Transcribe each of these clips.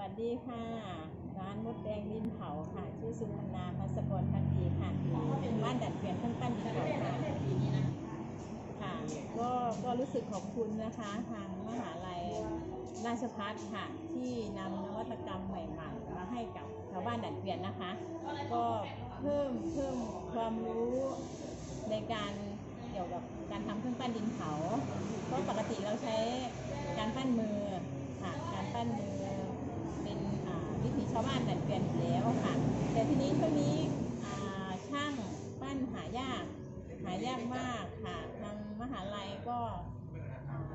วัสดีค่ะ ร้านมดแดงดินเผาค่ะ ชื่อสุพรรณาพัสกรพักดีค่ะเป็นบ้านดัดเปลี่ยนเครื่องปั้นดินเผาค่ะค่ะ ก็ก็รู้สึกขอบคุณนะคะ ทางมหาลัยราชพัฒค่ะ ที่นำนวัตกรรมใหม่ๆ มาให้กับชาวบ้านดัดเปลี่ยนนะคะ ก็เพิ่มเพิ่มความรู้ในการเกี่ยวกับการทำเครื่องปั้นดินเผาเพราะปกติเราใช้การปั้นมือค่ะการปั้นมือ ชาวบ้านดัดเปลี่ยนแล้วค่ะ แต่ทีนี้ช่วงนี้ช่างปั้นหายาก หายากมากค่ะทางมหาลัยก็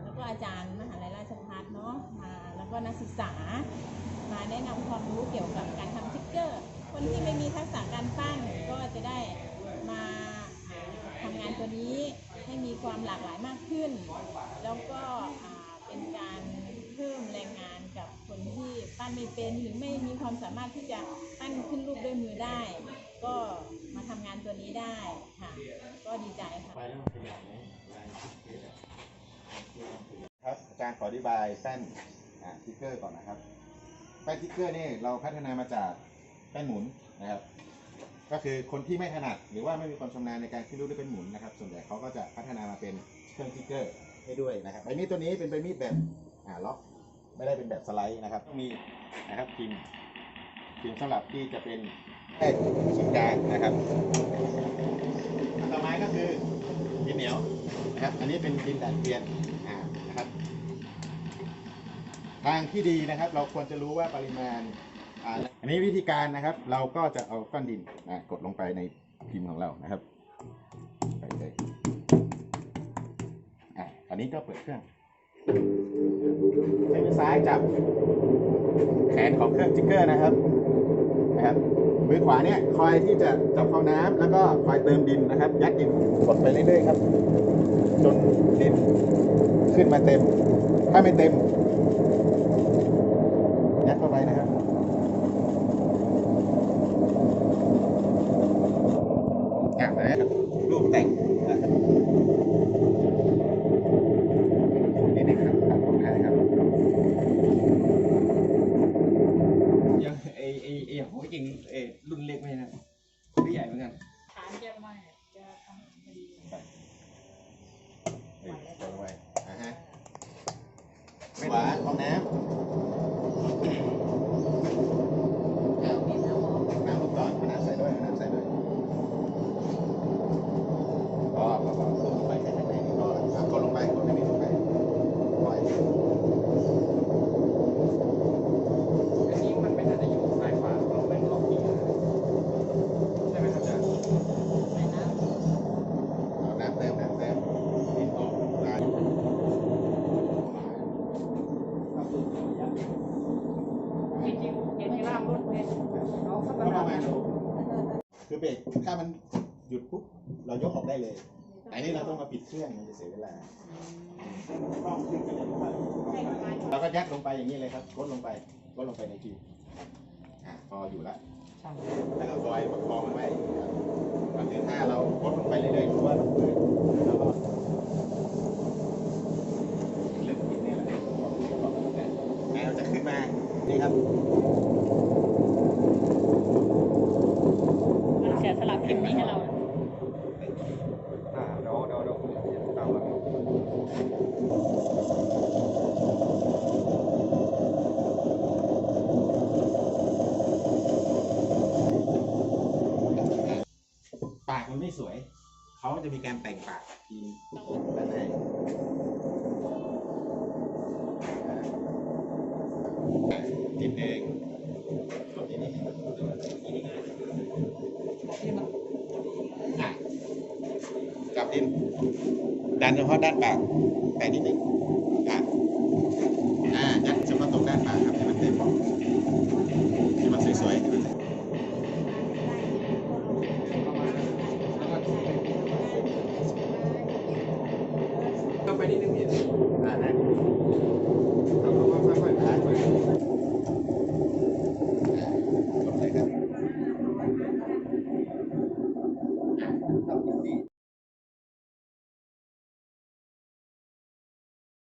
แล้วก็อาจารย์มหาลัยราชภัฏเนาะมาแล้วก็นักศึกษา มาแนะนำความรู้เกี่ยวกับการทำสติ๊กเกอร์ คนที่ไม่มีทักษะการปั้นก็จะได้มาอ่าทำงานตัวนี้ให้มีความหลากหลายมากขึ้น แล้วก็เป็นการ เพิ่มแรงงานกับคนที่ปั้นไม่เป็นหรือไม่มีความสามารถที่จะปั้นขึ้นรูปด้วยมือได้ ก็มาทำงานตัวนี้ได้ค่ะ ก็ดีใจค่ะไปแล้วมันขยับไหมลายสเก็ตอะครับอาจารย์ขออธิบายแป้นอ่าทิกเกอร์ก่อนนะครับแป้นทิกเกอร์นี่เราพัฒนามาจากแป้นหมุนนะครับ ก็คือคนที่ไม่ถนัดหรือว่าไม่มีความชำนาญในการขึ้นรูปด้วยเป็นหมุนนะครับ ส่วนใหญ่เขาก็จะพัฒนามาเป็นเครื่องทิกเกอร์ให้ด้วยนะครับใบมีดตัวนี้เป็นใบมีดแบบ อ่าล็อกไม่ได้เป็นแบบสไลด์นะครับต้องมีนะครับพิมพ์พิมพ์สำหรับที่จะเป็นแป้นศูนย์กลางนะครับต่อมาก็คือดินเหนียวนะครับ อันนี้เป็นดินดัดเปลี่ยนอ่านะครับ ทางที่ดีนะครับ เราควรจะรู้ว่าปริมาณอ่าอันนี้วิธีการนะครับ เราก็จะเอาก้อนดินนะกดลงไปในพิมพ์ของเรานะครับไปเลยอะอันนี้ก็เปิดเครื่อง ใช้มือซ้ายจับ แขนของเครื่องจิกเกอร์นะครับนะครับมือขวาเนี่ยคอยที่จะจับเข้าน้ำแล้วก็คอยเติมดินนะครับ ยัดดินกดไปเรื่อยๆครับ จนดินขึ้นมาเต็ม ถ้าไม่เต็ม ยัดเข้าไปนะครับ อะนะครับรูปแต่งนะครับ นี่นะครับครับผมนะครับยังไอไอไอหัวจริงไอรุ่นเล็กไม่นะไม่ใหญ่เหมือนกันฐานจะไม่จะทำไม่ดีเฮ้ยลงไปอะฮะขวาของน้ำน้ำลูกก่อนเอาน้ำใส่ด้วยเอาน้ำใส่ด้วยพอพอพอลงไปแค่ไหนนี่พอแล้วอะกดลงไปกดให้มีลงไปปล่อย อันนี้มันไม่น่าจะอยู่ซ้ายขวาเราเป็นล็อกจริงใช่ไหมครับอาจารย์ ใส่น้ำ เอาน้ำเติมน้ำเติมดินออกอะ จริงๆเห็นที่ล่ามรถเมล์เอาเข้าแล้วมาประมาณคือเบรกถ้ามันหยุดปุ๊บเรายกออกได้เลยอันนี้เราต้องมาปิดเครื่องมันจะเสียเวลาต้องขึ้นไปเลยเราก็ยัดลงไปอย่างนี้เลยครับกดลงไปกดลงไปในคิวอะพออยู่แล้วแล้วก็คอยประคองมันไว้ครับก็คือถ้าเรากดลงไปเรื่อยๆรู้ว่ามันเปิดแล้วก็เริ่มกินนี่แหละแมวจะขึ้นมา นี่ครับเสียสลับพิมพ์นี้ให้เราอ่าเดี๋ยวเดี๋ยวเดี๋ยวผมจะตามมาปากมันไม่สวย เขาจะมีการแต่งปากทีด้านในติดเองกดที่นี่ อะจับดิน ดันเฉพาะด้านปากแต่นิดนึงอะอ่ายัดเฉพาะตรงด้านปากครับให้มันเต็มให้มันสวยๆให้มันก็ไปนิดนึงอ่านะทำค่อยๆค่อยๆค่อย